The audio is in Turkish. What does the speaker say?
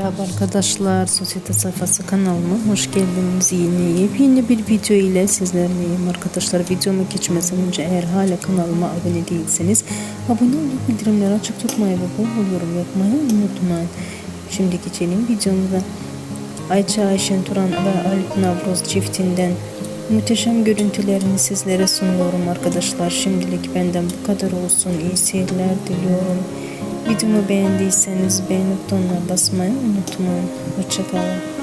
Merhaba arkadaşlar, Sosyete Sayfası kanalıma hoş geldiniz. Yine yepyeni bir video ile sizlerleyim arkadaşlar. Videoma geçmeden önce eğer hala kanalıma abone değilseniz abone olup bildirimleri açık tutmayı ve bol bol yorum yapmayı unutmayın. Şimdi geçelim videomuza. Ayça Ayşen Turan ve Alp Navruz çiftinden muhteşem görüntülerini sizlere sunuyorum arkadaşlar. Şimdilik benden bu kadar olsun. İyi seyirler diliyorum. Videomu beğendiyseniz beğen butonuna basmayı unutmayın. Hoşçakalın.